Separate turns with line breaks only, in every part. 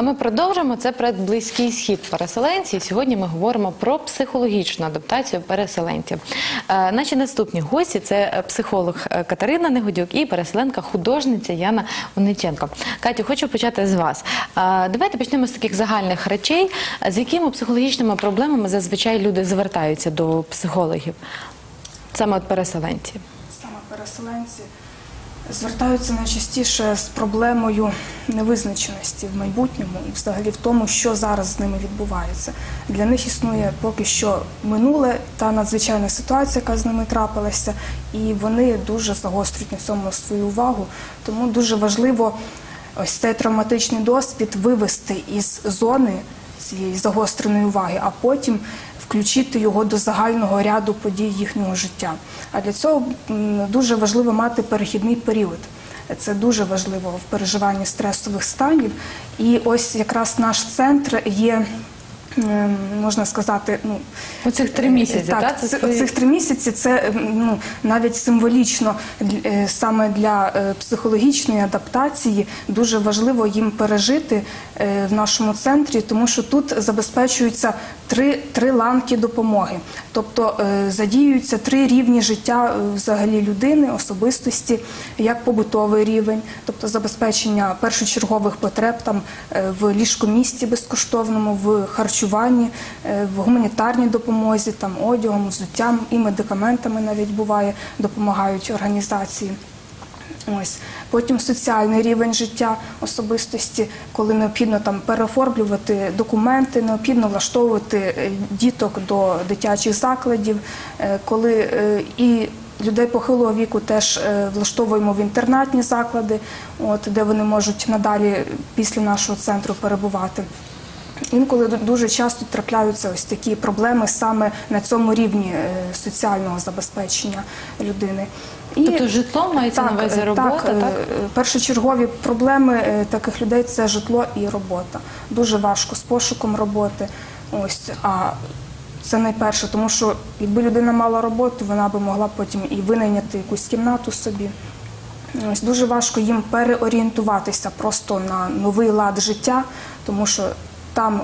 А ми продовжимо це про близький схід переселенців. Сьогодні ми говоримо про психологічну адаптацію переселенців. Е, Наші наступні гості це психолог е, Катерина Негодюк і переселенка художниця Яна Ониченко. Катю, хочу почати з вас. Е, Давайте почнемо з таких загальних речей. З якими психологічними проблемами зазвичай люди звертаються до психологів, саме от переселенці?
Саме переселенці звертаються найчастіше з проблемою невизначеності в майбутньому і взагалі в тому, що зараз з ними відбувається. Для них існує поки що минуле та надзвичайна ситуація, яка з ними трапилася, і вони дуже загострюють на цьому свою увагу. Тому дуже важливо ось цей травматичний досвід вивести із зони цієї загостреної уваги, а потім включити його до загального ряду подій їхнього життя. А для цього дуже важливо мати перехідний період. Це дуже важливо в переживанні стресових станів. І ось якраз наш центр є. Можна сказати, ну
Оцих три місяці,
так,
так? Це
це,
свої-
цих три місяці це ну, навіть символічно е, саме для е, психологічної адаптації дуже важливо їм пережити е, в нашому центрі, тому що тут забезпечуються три, три ланки допомоги, тобто е, задіюються три рівні життя е, взагалі людини, особистості, як побутовий рівень, тобто забезпечення першочергових потреб там е, в ліжкомісті безкоштовному, в харчуванні, в гуманітарній допомозі, там одягом, взуттям і медикаментами навіть буває, допомагають організації. Ось потім соціальний рівень життя особистості, коли необхідно там переоформлювати документи, необхідно влаштовувати е, діток до дитячих закладів, е, коли е, і людей похилого віку теж влаштовуємо в інтернатні заклади, от де вони можуть надалі після нашого центру перебувати. Інколи дуже часто трапляються ось такі проблеми саме на цьому рівні соціального забезпечення людини. І
Тобто житло мається на увазі
е,
робота,
так,
так?
е, першочергові проблеми е, таких людей це житло і робота. Дуже важко з пошуком роботи. Ось а це найперше, тому що якби людина мала роботу, вона би могла потім і винайняти якусь кімнату собі. Ось дуже важко їм переорієнтуватися просто на новий лад життя, тому що там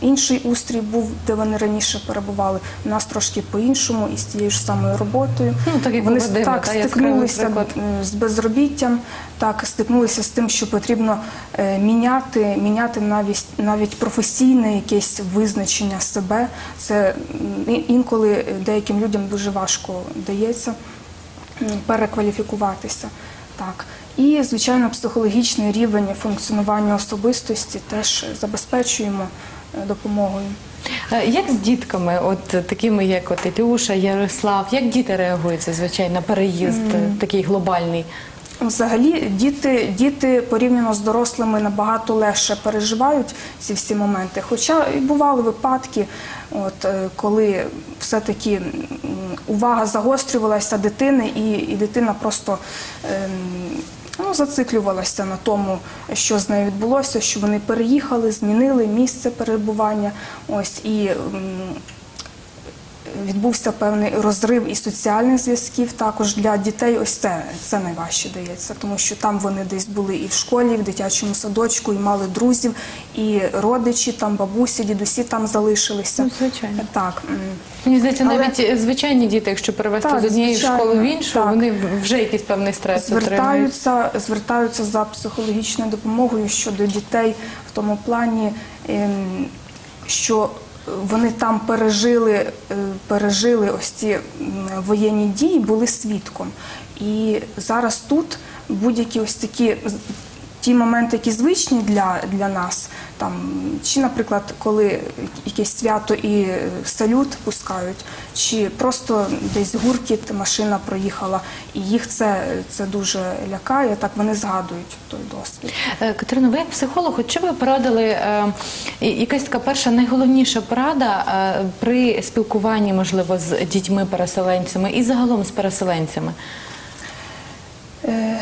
інший устрій був, де вони раніше перебували. У нас трошки по-іншому і з тією ж самою роботою.
Ну, так як
вони так
та,
стикнулися з безробіттям, так стикнулися з тим, що потрібно е, міняти, міняти навіть навіть професійне якесь визначення себе. Це інколи деяким людям дуже важко дається перекваліфікуватися. Так. І, звичайно, психологічний рівень функціонування особистості теж забезпечуємо допомогою.
Е, Як з дітками, от е, такими як от Ілюша, Ярослав, як діти реагують зазвичай на переїзд е, такий глобальний?
Взагалі, діти, діти порівняно з дорослими набагато легше переживають ці всі моменти. Хоча і бували випадки, от, е, коли все-таки увага загострювалася дитини, і, і дитина просто ем, ну, зациклювалася на тому, що з нею відбулося, що вони переїхали, змінили місце перебування. Ось і відбувся певний розрив і соціальних зв'язків. Також для дітей ось це, це найважче дається, тому що там вони десь були і в школі, і в дитячому садочку, і мали друзів, і родичі, там бабусі, дідусі там залишилися.
Ну, звичайно.
Так.
Мені здається,
Але-
навіть е, звичайні діти, якщо перевести
Так,
з однієї
звичайно,
школи в іншу,
так.
вони вже якийсь певний стрес отримують.
звертаються, звертаються за психологічною допомогою щодо дітей в тому плані, ем, що вони там пережили, е, пережили ось ці воєнні дії, були свідком. І зараз тут будь-які ось такі ті моменти, які звичні для, для нас, там, чи, наприклад, коли якесь свято і е, салют пускають, чи просто десь гуркіт, машина проїхала, і їх це, це дуже лякає, так вони згадують той досвід.
Е, Катерина, ви як психолог, от що ви порадили, е, якась така перша найголовніша порада е, при спілкуванні, можливо, з дітьми-переселенцями і загалом з переселенцями?
Е,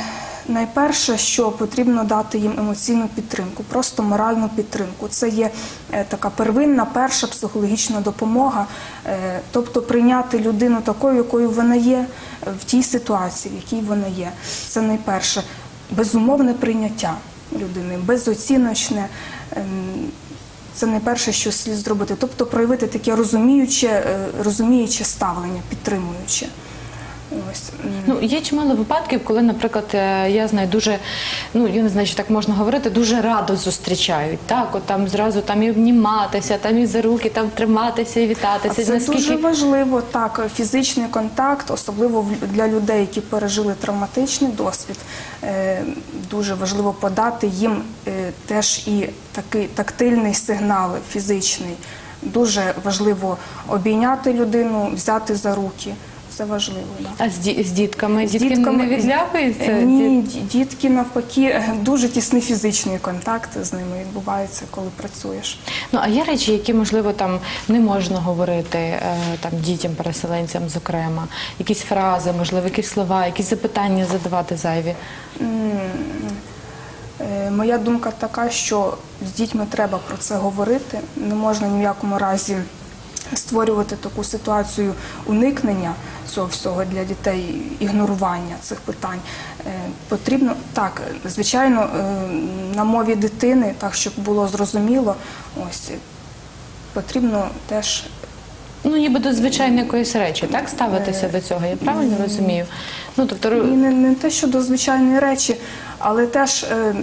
Найперше, що потрібно дати їм емоційну підтримку, просто моральну підтримку. Це є е, така первинна, перша психологічна допомога, е, тобто прийняти людину такою, якою вона є, е, в тій ситуації, в якій вона є. Це найперше безумовне прийняття. людини, безоціночне. ем, Це найперше, що слід зробити. Тобто проявити таке розуміюче, розуміюче ставлення, підтримуюче. Ось.
Ну, є чимало випадків, коли, наприклад, е, я знаю, дуже, ну я не знаю, чи так можна говорити, дуже радо зустрічають. Так, от там зразу там і обніматися, там і за руки, там триматися і
А
вітатися.
Це
Наскільки
дуже важливо, так, фізичний контакт, особливо для людей, які пережили травматичний досвід. е, Дуже важливо подати їм е, теж і такий тактильний сигнал фізичний. Дуже важливо обійняти людину, взяти за руки. Це важливо. Да.
а з, ді- з дітками?
З
Дітки не відлякуються?
Е, Ні, ді- дітки навпаки е, дуже тісний фізичний контакт з ними відбувається, коли працюєш.
Ну а є речі, які можливо там не можна говорити е, там дітям, переселенцям, зокрема, якісь фрази, можливо, якісь слова, якісь запитання задавати зайві.
Е, Моя думка така, що з дітьми треба про це говорити. Не можна ні в якому разі створювати таку ситуацію уникнення цього всього для дітей, ігнорування цих питань. Е, Потрібно так, звичайно, е, на мові дитини, так щоб було зрозуміло, ось потрібно теж
Ну, ніби до звичайної якоїсь речі, так ставитися до цього. Я правильно розумію? Ну тобто
І не, не те, що до звичайної речі, але теж е,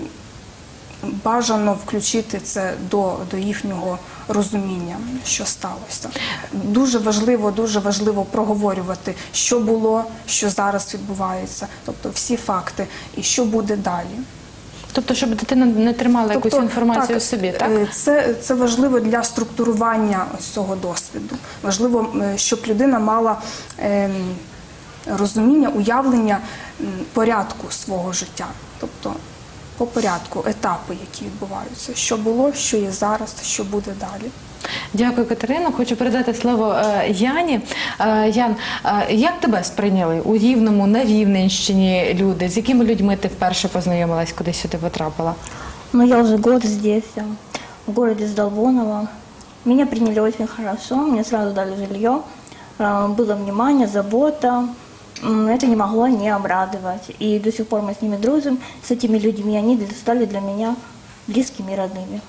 бажано включити це до, до їхнього розуміння, що сталося. Дуже важливо, дуже важливо проговорювати, що було, що зараз відбувається, тобто всі факти і що буде далі.
Тобто, щоб дитина не тримала якусь
Тобто,
інформацію
так,
собі, так?
е, Це, це важливо для структурування цього досвіду. Важливо, е, щоб людина мала ем, розуміння, уявлення порядку свого життя. Тобто по порядку, етапи, які відбуваються, що було, що є зараз, що буде далі.
Дякую, Катерино. Хочу передати слово е, Яні. Е, Ян, е, як тебе сприйняли у Рівному, на Рівненщині люди? З якими людьми ти вперше познайомилась, куди сюди потрапила?
Ну, я уже год здесь, э, в городе Сдолбоново. Меня приняли очень хорошо, мне сразу дали жилье, э, было внимание, забота. М, Это не могло не обрадовать. И до сих пор мы с ними дружим, с этими людьми. Они для- стали для меня близкими и родными.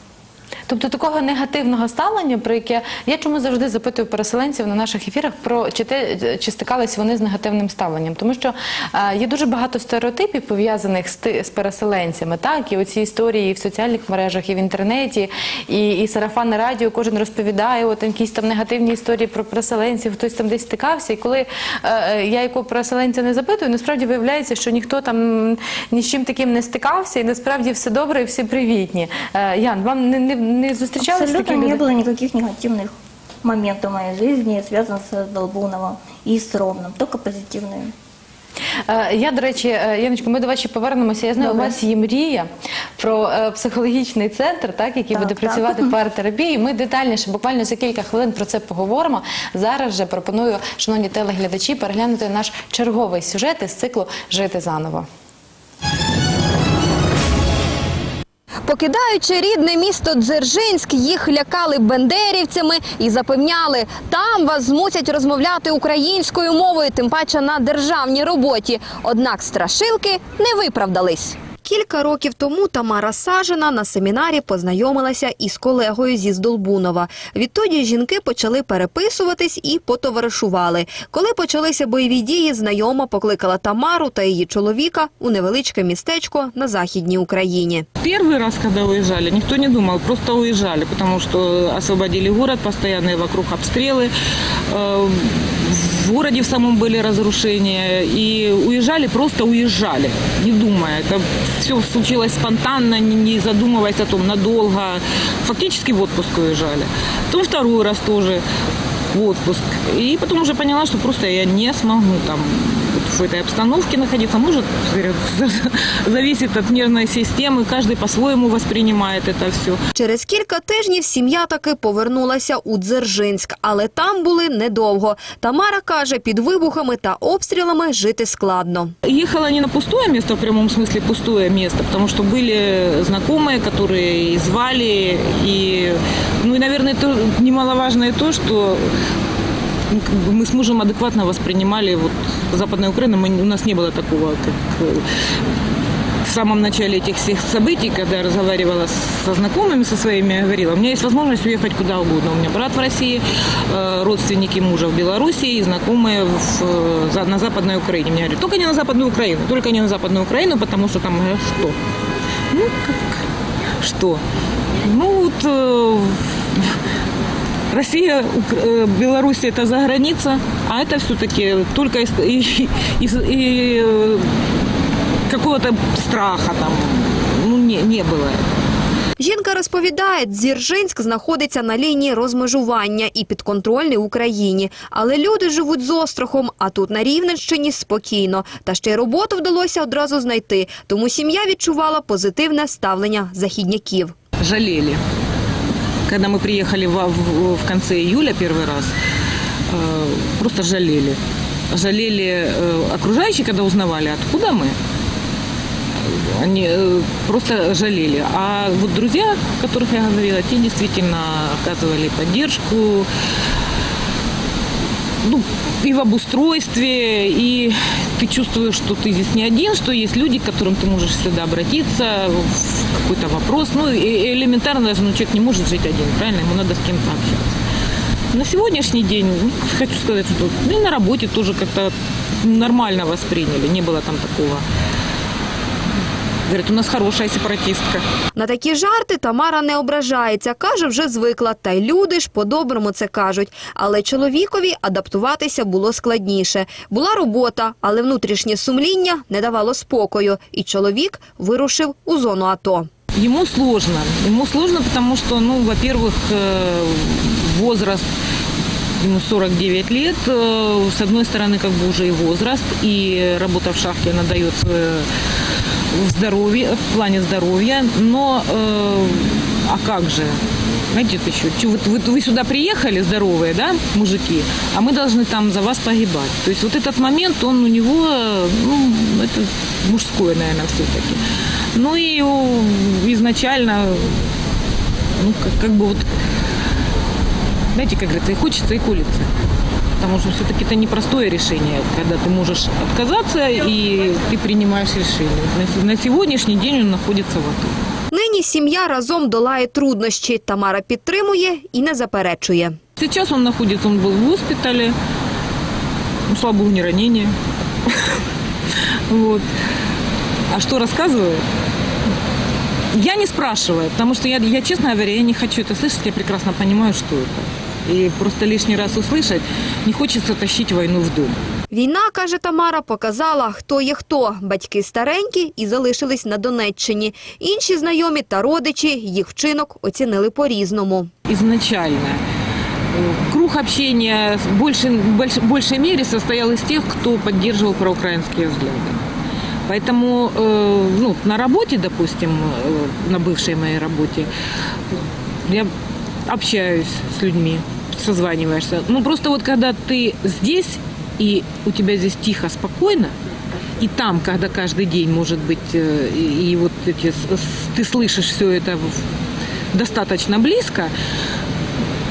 Тобто такого негативного ставлення, про яке я чому завжди запитую переселенців на наших ефірах про чи те чи стикались вони з негативним ставленням, тому що е, є дуже багато стереотипів пов'язаних з, з переселенцями, так і оці історії і в соціальних мережах, і в інтернеті, і, і сарафанне радіо. Кожен розповідає от якісь там негативні історії про переселенців, хтось там десь стикався. І коли е, е, я якого переселенця не запитую, насправді виявляється, що ніхто там ні з чим таким не стикався, і насправді все добре, і всі привітні. Е, Ян, вам не, не, не зустрічались такі
Абсолютно
люди?
не было никаких негативных моментов в моей жизни, связанных с Долбуновым и с Ровным, только позитивные.
Е, Я, до речі, е, Яночко, ми до вас ще повернемося. Я знаю,
Добре.
у вас є мрія про е, психологічний центр, так, який
Так,
буде
так.
працювати в партерапії. Ми детальніше, буквально за кілька хвилин про це поговоримо. Зараз же пропоную, шановні телеглядачі, переглянути наш черговий сюжет із циклу Жити заново.
Покидаючи рідне місто Дзержинськ, їх лякали бендерівцями і запевняли, там вас змусять розмовляти українською мовою, тим паче на державній роботі. Однак страшилки не виправдались. Кілька років тому Тамара Сажина на семінарі познайомилася із колегою зі Здолбунова. Відтоді жінки почали переписуватись і потоваришували. Коли почалися бойові дії, знайома покликала Тамару та її чоловіка у невеличке містечко на західній Україні.
Первый раз, когда уезжали, никто не думал, просто уезжали, потому что освободили город, постоянные вокруг обстрелы. Э, В городе в самом были разрушения. И уезжали, просто уезжали, не думая. Это все случилось спонтанно, не не задумываясь о том, надолго. Фактически в отпуск уезжали. Потом второй раз тоже в отпуск. И потом уже поняла, что просто я не смогу там вот в этой обстановке находиться. Может, говорят, зависит от нервной системы, каждый по-своему воспринимает это все.
Через кілька тижнів сім'я таки повернулася у Дзержинськ, але там були недовго. Тамара каже, під вибухами та обстрілами жити складно.
Ехала не на пустое место, в прямом смысле пустое место, потому что были знакомые, которые и звали, и, ну и, наверное, то, немаловажно и то, что ну, как бы мы с мужем адекватно воспринимали вот Западную Украину, мы, у нас не было такого, как э, самом начале этих всех событий, когда я разговаривала со знакомыми, со своими, я говорила, у меня есть возможность уехать куда угодно. У меня брат в России, э, родственники мужа в Белоруссии и знакомые в, э, за- на Западной Украине. Мне говорят, только не на Западную Украину, только не на Западную Украину, потому что там э, что? Ну, как, что? Ну, вот э, Россия, Ук- э, Беларусь это за граница, а это все-таки только из, и- из- и, э, какого-то страха там ну, не, не было.
Жінка розповідає, Дзержинськ знаходиться на лінії розмежування і підконтрольний Україні. Але люди живуть з острахом, а тут на Рівненщині спокійно. Та ще й роботу вдалося одразу знайти. Тому сім'я відчувала позитивне ставлення західняків.
Жалели. Когда мы приехали в, в- в конце июля первый раз, э, просто жалели. Жалели э, окружающие, когда узнавали, откуда мы. Они э, просто жалели. А вот друзья, о которых я говорила, те действительно оказывали поддержку ну, и в обустройстве, и ты чувствуешь, что ты здесь не один, что есть люди, к которым ты можешь всегда обратиться в какой-то вопрос. Ну, и элементарно даже, ну, человек не может жить один, правильно? Ему надо с кем-то общаться. На сегодняшний день, ну, хочу сказать, что ну, и на работе тоже как-то нормально восприняли, не было там такого. Говорят, у нас хорошая сепаратистка.
На такі жарти Тамара не ображається. Каже, вже звикла. Та й люди ж по-доброму це кажуть. Але чоловікові адаптуватися було складніше. Була робота, але внутрішнє сумління не давало спокою. І чоловік вирушив у зону АТО.
Ему сложно. Ему сложно, потому что, ну, во-первых, э, возраст ему 49 лет. Э, С одной стороны, как бы уже и возраст, и работа в шахте, она дает свое в здоровье, в плане здоровья. Но, э, а как же? Знаете, вот еще, чё, вот, вот вы сюда приехали здоровые, да, мужики, а мы должны там за вас погибать. То есть вот этот момент, он у него, ну, это мужское, наверное, все-таки. Ну и изначально, ну, как, как бы вот, знаете, как говорится, и хочется, и колется. Потому что все-таки это непростое решение, когда ты можешь отказаться и ты принимаешь решение. На се- На сегодняшний день он находится в АТО.
Нині сім'я разом долає труднощі. Тамара підтримує і не заперечує.
Сейчас он находится, он был в госпитале. Ну, слава богу, не ранение. Вот. А что рассказывает? Я не спрашиваю, потому что я, я, честно говоря, я не хочу это слышать, я прекрасно понимаю, что это. И просто лишний раз услышать, не хочется тащить войну в дом.
Війна, каже Тамара, показала, хто є хто. Батьки старенькі і залишились на Донеччині. Інші знайомі та родичі їх вчинок оцінили по-різному.
изначально. Э, Круг общения в большей, больш- большей мере состоял из тех, кто поддерживал проукраинские взгляды. Поэтому э, ну, на работе, допустим, э, на бывшей моей работе, я общаюсь с людьми, созваниваешься. Ну, просто вот когда ты здесь, и у тебя здесь тихо, спокойно, и там, когда каждый день, может быть, э, и, вот эти, ты слышишь все это достаточно близко,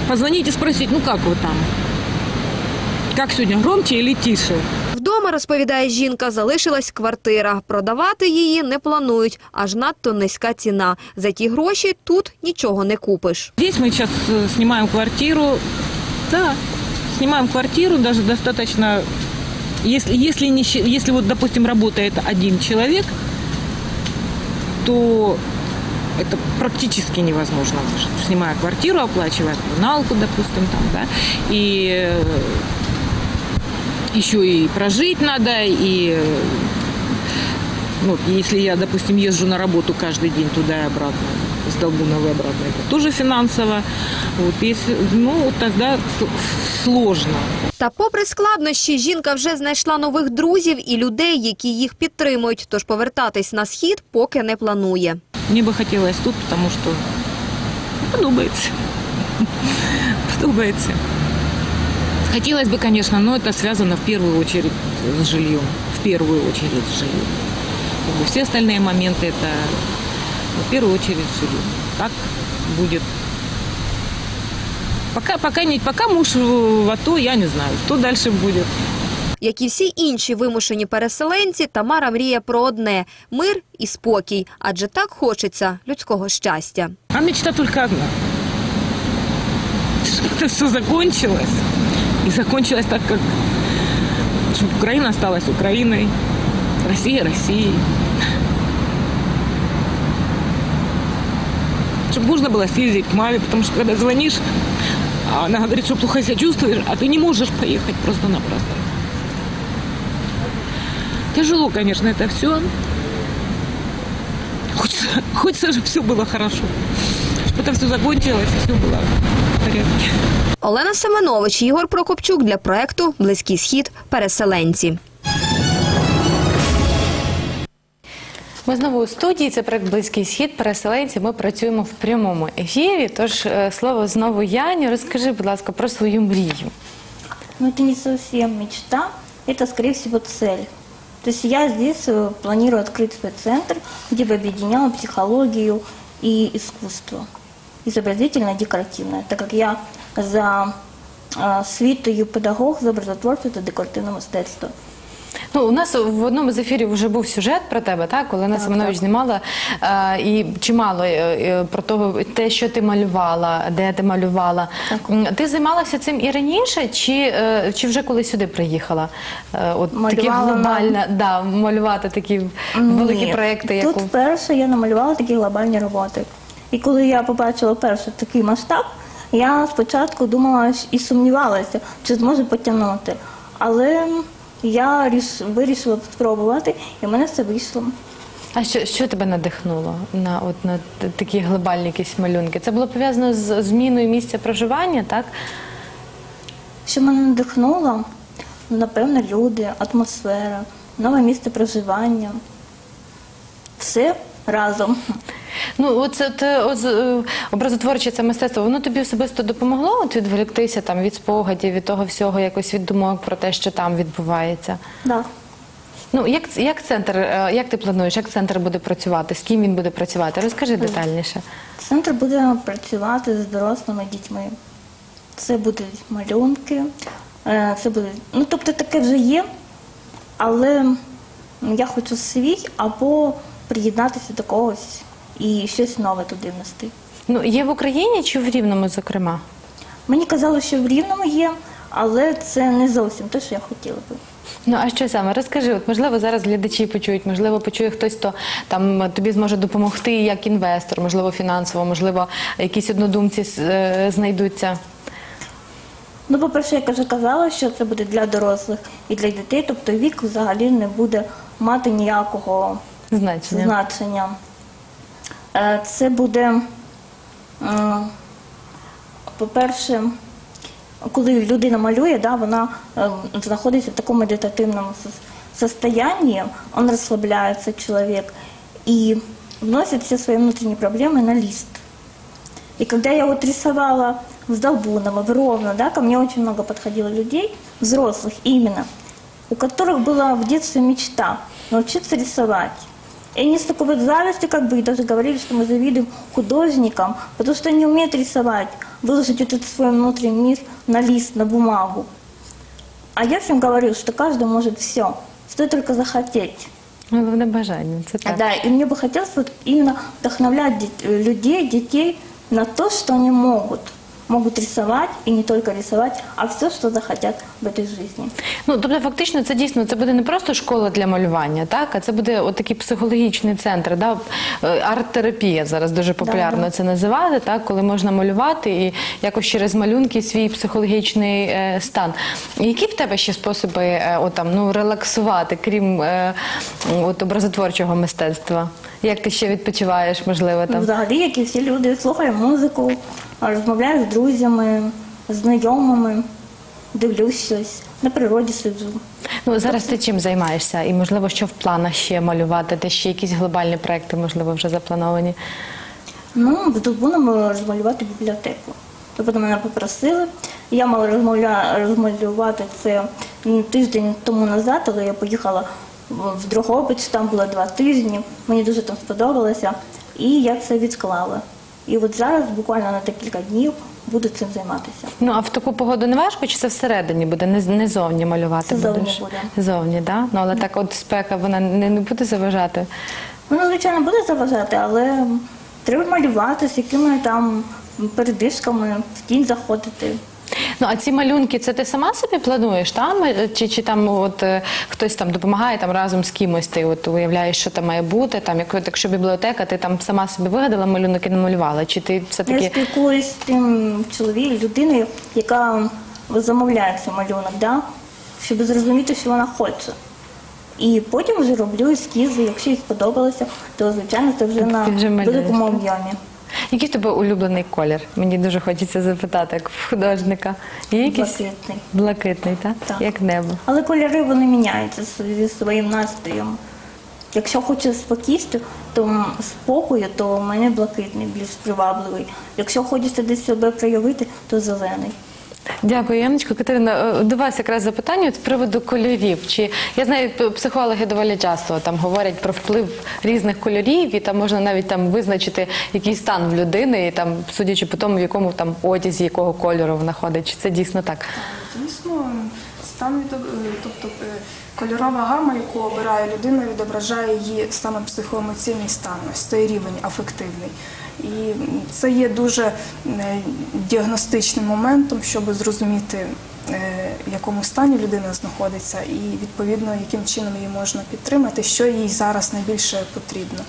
позвонить и спросить, ну как вы там? Как сегодня, громче или тише?
Вдома, розповідає жінка, залишилась квартира. Продавати її не планують, аж надто низька ціна. За ті гроші тут нічого не купиш.
Здесь мы сейчас э, снимаем квартиру. Да, снимаем квартиру, даже достаточно... Если, если, не, щи- если вот, допустим, работает один человек, то это практически невозможно выжить. Снимая квартиру, оплачивая коммуналку, допустим, там, да, и э, еще и прожить надо, и э, ну, если я, допустим, езжу на работу каждый день туда и обратно, с Долбунова и обратно, это тоже финансово. Вот, если, ну, тогда с- сложно.
Та попри складнощі, жінка вже знайшла нових друзів і людей, які їх підтримують. Тож повертатись на схід поки не планує.
Мне бы хотелось тут, потому что подобается. Подобается. Хотелось бы, конечно, но это связано в первую очередь с жильем. В первую очередь с жильем. Как бы Все остальные моменты это в первую очередь с жильем. Так будет. Пока, пока, не, пока муж в АТО, я не знаю, что дальше будет.
Як і всі інші вимушені переселенці, Тамара мріє про одне – мир і спокій, адже так хочеться людського щастя.
А мечта только одна. Чтобы это все закончилось. И закончилось так, как... Чтобы Украина осталась Украиной, Россия Россией. Чтобы можно было съездить к маме, потому что когда звонишь, она говорит, что плохо себя чувствуешь, а ты не можешь поехать просто-напросто. Тяжело, конечно, это все. Хочется, хочется, чтобы все было хорошо. Чтобы это все закончилось, и все было в порядке.
Олена Семенович, Ігор Прокопчук для проекту «Близький схід. Переселенці».
Ми знову у студії. Це проект Близький схід. Переселенці. Ми працюємо в прямому ефірі. Тож е, слово знову Яні. Розкажи, будь ласка, про свою мрію.
Но это не совсем мечта, это, скорее всего, цель. То есть я здесь э, планирую открыть свой центр, где бы объединяла психологию и искусство, изобразительно-декоративное, так как я за світою педагог з образотворчого та декоративного мистецтва.
Ну, у нас в одному з ефірів вже був сюжет про тебе, так? Коли Олена Семенович знімала е, і чимало е, е, про того, те, що ти малювала, де ти малювала. М, Ти займалася цим і раніше, чи, е, чи вже коли сюди приїхала? От такі
Малювала на-
да, малювати такі великі
Ні.
проекти, як
Тут
у
вперше я намалювала такі глобальні роботи. І коли я побачила перший такий масштаб, я спочатку думала і сумнівалася, чи зможу потягнути. Але я ріш- вирішила спробувати, і в мене все вийшло.
А що, що тебе надихнуло на, от, на такі глобальні якісь малюнки? Це було пов'язано з зміною місця проживання, так?
Що мене надихнуло, напевно, люди, атмосфера, нове місце проживання. Все разом.
Ну, от, це- от, е, е, образотворче це мистецтво, воно тобі особисто допомогло от відволіктися там від спогадів, від того всього, якось від думок про те, що там відбувається.
Да.
Ну, як, як центр, е, як ти плануєш, як центр буде працювати, з ким він буде працювати? Розкажи детальніше.
Центр буде працювати з дорослими дітьми. Це будуть малюнки, це буде. Ну, тобто таке вже є, але я хочу свій або приєднатися до когось і щось нове туди внести.
Ну, є в Україні чи в Рівному, зокрема?
Мені казали, що в Рівному є, але це не зовсім те, що я хотіла би.
Ну а що саме? Розкажи, от можливо, зараз глядачі почують, можливо, почує хтось, хто там тобі зможе допомогти як інвестор, можливо, фінансово, можливо, якісь однодумці е, знайдуться.
Ну, по-перше, я вже казала, що це буде для дорослих і для дітей, тобто вік взагалі не буде мати ніякого
Значення.
значення. Це буде, по-перше, коли людина малює, да, вона знаходиться в такому медитативному сос- состоянии, он расслабляется, человек, и вносит все свои внутренние проблемы на лист. И когда я вот рисовала в Долбуново, в Ровно, да, ко мне очень много подходило людей, взрослых именно, у которых была в детстве мечта научиться рисовать. И они с такой вот завистью как бы и даже говорили, что мы завидуем художникам, потому что они умеют рисовать, выложить этот свой внутренний мир на лист, на бумагу. А я всем говорю, что каждый может все, стоит только захотеть.
Головне бажання, це так.
Да, и мне бы хотелось вот именно вдохновлять людей, детей на то, что они могут. Могут рисовать, и не только рисовать, а все, что захотят в этой жизни.
Ну тобто, фактично, це дійсно це буде не просто школа для малювання, так а це буде от такий психологічний центр, да? Е, арт-терапія зараз дуже популярно
Да, да.
це називати, так коли можна малювати і якось через малюнки свій психологічний е, стан. Які в тебе ще способи е, от, ну, релаксувати, крім е, от, образотворчого мистецтва? Як ти ще відпочиваєш, можливо, там?
Взагалі, як і всі люди, слухаю музику, розмовляю з друзями, знайомими, дивлюсь щось, на природі сиджу.
Ну зараз ти чим займаєшся? І можливо, що в планах ще малювати? Де ще якісь глобальні проекти, можливо, вже заплановані?
Ну, Долбуном розмалювати бібліотеку. Тобто мене попросили. Я мала розмовля... розмалювати це тиждень тому назад, але я поїхала в в там було два тижні. Мені дуже там сподобалося. І я це відклала. І от зараз, буквально на декілька днів, буду цим займатися.
Ну а в таку погоду не важко, чи це всередині буде, не, не зовні малювати
Це зовні
будеш?
буде.
Зовні, да? Ну але так от спека вона не, не буде заважати.
Воно, звичайно, буде заважати, але треба малювати з якими там передишками, в тінь заходити.
Ну а ці малюнки, це ти сама собі плануєш там? Чи, чи там от е, хтось там допомагає там разом з кимось? Ти от уявляєш, що там має бути? Там, як, якщо бібліотека, ти там сама собі вигадала малюнок і намалювала? Чи ти все
Я спілкуюсь з тим чоловіком, людиною, яка замовляє цей малюнок, да? щоб зрозуміти, що вона хоче. І потім вже роблю ескізи. Якщо їй сподобалося, то звичайно це вже на великому об'ємі.
Який в тебе улюблений колір? Мені дуже хочеться запитати, як в художника. Є якийсь
Блакитний.
блакитний, так?
Так.
Як небо.
Але кольори вони міняються зі своїм настроєм. Якщо хочу спокійстю, то спокою, то в мене блакитний більш привабливий. Якщо хочеться десь себе проявити, то зелений.
Дякую, Яночко. Катерина, е, до вас якраз запитання з приводу кольорів. Чи я знаю, психологи доволі часто там говорять про вплив різних кольорів, і там можна навіть там визначити який стан в людини, і там судячи по тому, в якому там одязі, якого кольору вона ходить. Чи це дійсно так?
Звісно, стан від, тобто е, кольорова гама, яку обирає людина, відображає її саме психоемоційний стан, ось цей рівень афективний. І це є дуже е, діагностичним моментом, щоб зрозуміти, е, в якому стані людина знаходиться, і відповідно яким чином її можна підтримати, що їй зараз найбільше потрібно.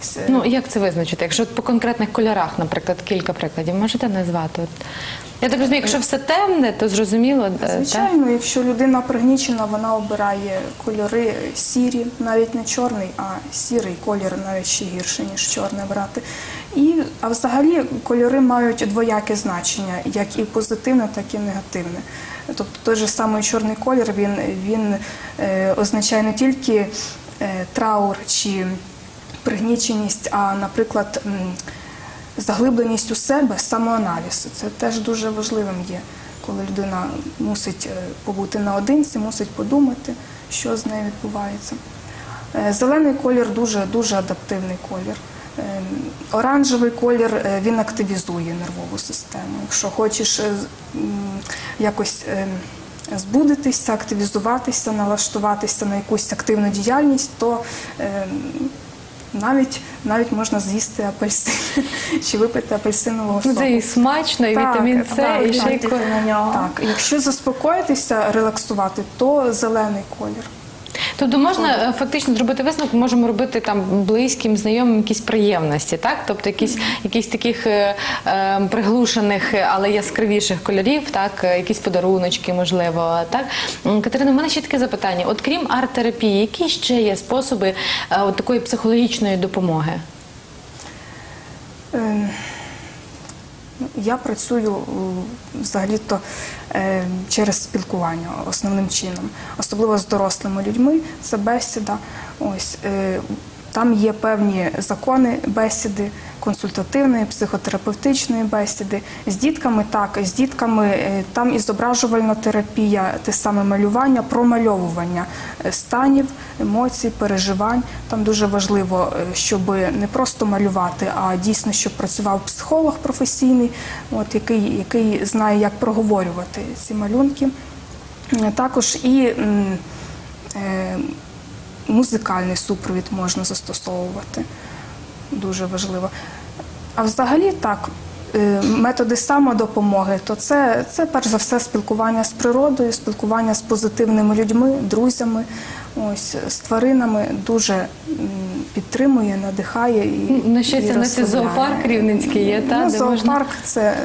Ось, е,
Ну як це визначити? Якщо по конкретних кольорах, наприклад, кілька прикладів, можете назвати? От. Я так розумію, якщо все темне, то зрозуміло. е.
Звичайно, якщо людина пригнічена, вона обирає кольори сірі, навіть не чорний, а сірий колір навіть ще гірше, ніж чорне брати. І, а взагалі кольори мають двояке значення, як і позитивне, так і негативне. Тобто той же самий чорний колір він, він е, означає не тільки е, траур чи пригніченість, а, наприклад, м, заглибленість у себе, самоаналіз. Це теж дуже важливим є, коли людина мусить е, побути наодинці, мусить подумати, що з нею відбувається. Е, Зелений колір дуже дуже адаптивний колір. Е, Оранжевий колір він активізує нервову систему. Якщо хочеш якось збудитися, активізуватися, налаштуватися на якусь активну діяльність, то навіть, навіть можна з'їсти апельсин чи випити апельсинового соку.
це і смачно, і
Так,
вітамін С,
так,
і ще й
на нього.
Так, якщо заспокоїтися, релаксувати, то зелений колір.
Тобто можна е, фактично зробити висновок, можемо робити там близьким, знайомим якісь приємності, так? Тобто якісь, якісь таких е, е, приглушених, але яскравіших кольорів, так, е, якісь подаруночки, можливо. Так? Катерина, у мене ще таке запитання. От крім арт-терапії, які ще є способи е, от такої психологічної допомоги?
Я працюю е, взагалі-то е, через спілкування основним чином, особливо з дорослими людьми. Це бесіда. Ось е, там є певні закони бесіди, консультативної, психотерапевтичної бесіди. З дітками так, з дітками е, там і зображувальна терапія, те саме малювання, промальовування е, станів, емоцій, переживань. Там дуже важливо, е, щоб не просто малювати, а дійсно, щоб працював психолог професійний, от, який, який знає, як проговорювати ці малюнки. Також і музикальний супровід можна застосовувати. Дуже важливо. А взагалі так, е, методи самодопомоги, то це, це перш за все спілкування з природою, спілкування з позитивними людьми, друзями, ось, з тваринами дуже підтримує, надихає і.
На щастя,
і
у нас і
розслабляє.
зоопарк рівненський є, та,
Ну,
де можна-
зоопарк це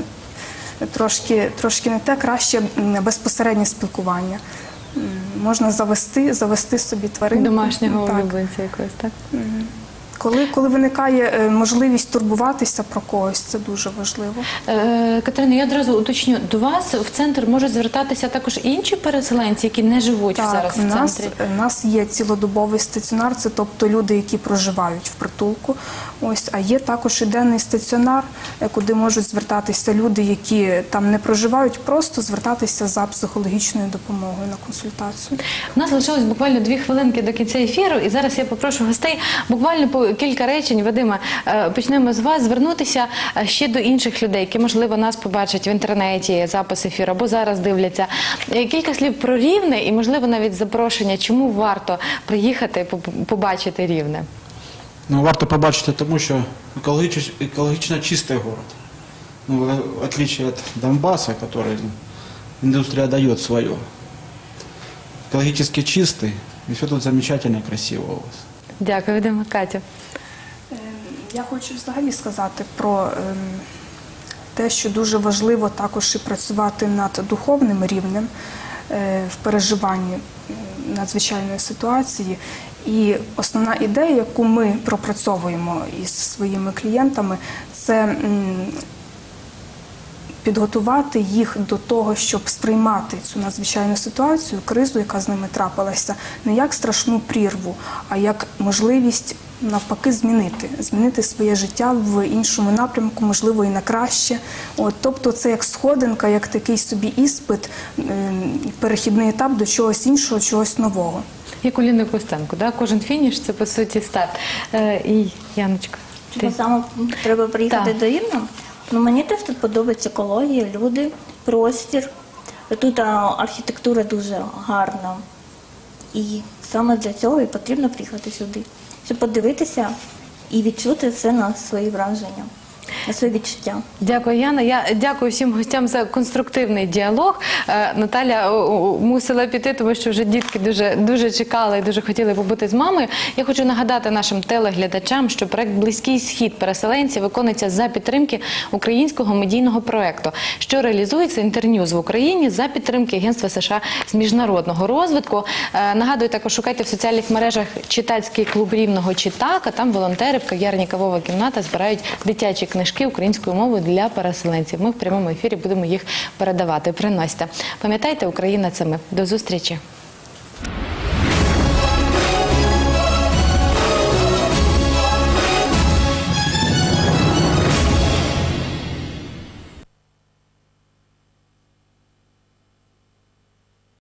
трошки, трошки не те, краще безпосереднє спілкування. Можна завести, завести собі тваринку.
Домашнього улюбленця якогось, так?
Коли, коли виникає е, можливість турбуватися про когось, це дуже важливо.
Е, Катерина, я одразу уточню, до вас в центр можуть звертатися також інші переселенці, які не живуть зараз в
нас,
центрі.
у нас є цілодобовий стаціонар, це тобто люди, які проживають в притулку. Ось, а є також і денний стаціонар, е, куди можуть звертатися люди, які там не проживають, просто звертатися за психологічною допомогою на консультацію.
У нас лишилось буквально дві хвилинки до кінця ефіру, і зараз я попрошу гостей буквально по кілька речень. Вадима, е, почнемо з вас звернутися е, ще до інших людей, які можливо нас побачать в інтернеті, запис ефіру або зараз дивляться. Е, Кілька слів про рівне і можливо навіть запрошення, чому варто приїхати поб- побачити рівне.
Ну, варто побачити тому, що екологічно, екологічно чистий город. Ну, в в отличие от Донбасса, который индустрия дает свое. Экологически чистый, и все тут замечательно и красиво у вас.
Дякую, Вадима. Катя.
Е, Я хочу взагалі сказати про ем, те, що дуже важливо також і працювати над духовним рівнем е, в переживанні надзвичайної ситуації. І основна ідея, яку ми пропрацьовуємо із своїми клієнтами, це підготувати їх до того, щоб сприймати цю надзвичайну ситуацію, кризу, яка з ними трапилася, не як страшну прірву, а як можливість навпаки змінити, змінити своє життя в іншому напрямку, можливо, і на краще. От, тобто, це як сходинка, як такий собі іспит, перехідний етап до чогось іншого, чогось нового.
Як у Ліни Костенко, да? кожен фініш це по суті старт. Е, і Яночка. Ти.
саме треба приїхати
Так.
до Рівна? Ну мені теж тут подобається екологія, люди, простір. Тут архітектура дуже гарна. І саме для цього і потрібно приїхати сюди, щоб подивитися і відчути все на свої враження, на свої відчуття.
Дякую, Яна. Я дякую всім гостям за конструктивний діалог. Е, Наталя мусила піти, тому що вже дітки дуже дуже чекали і дуже хотіли побути з мамою. Я хочу нагадати нашим телеглядачам, що проект Близький схід переселенців виконується за підтримки українського медійного проекту, що реалізується інтерньюз в Україні за підтримки Агентства США з міжнародного розвитку. Е, Нагадую, також шукайте в соціальних мережах читацький клуб рівного читака. Там волонтери в кав'ярні кавова кімната збирають дитячі книжки українською мовою для переселенців. Ми в прямому ефірі будемо їх передавати. Приносьте. Пам'ятайте, Україна це ми. До зустрічі.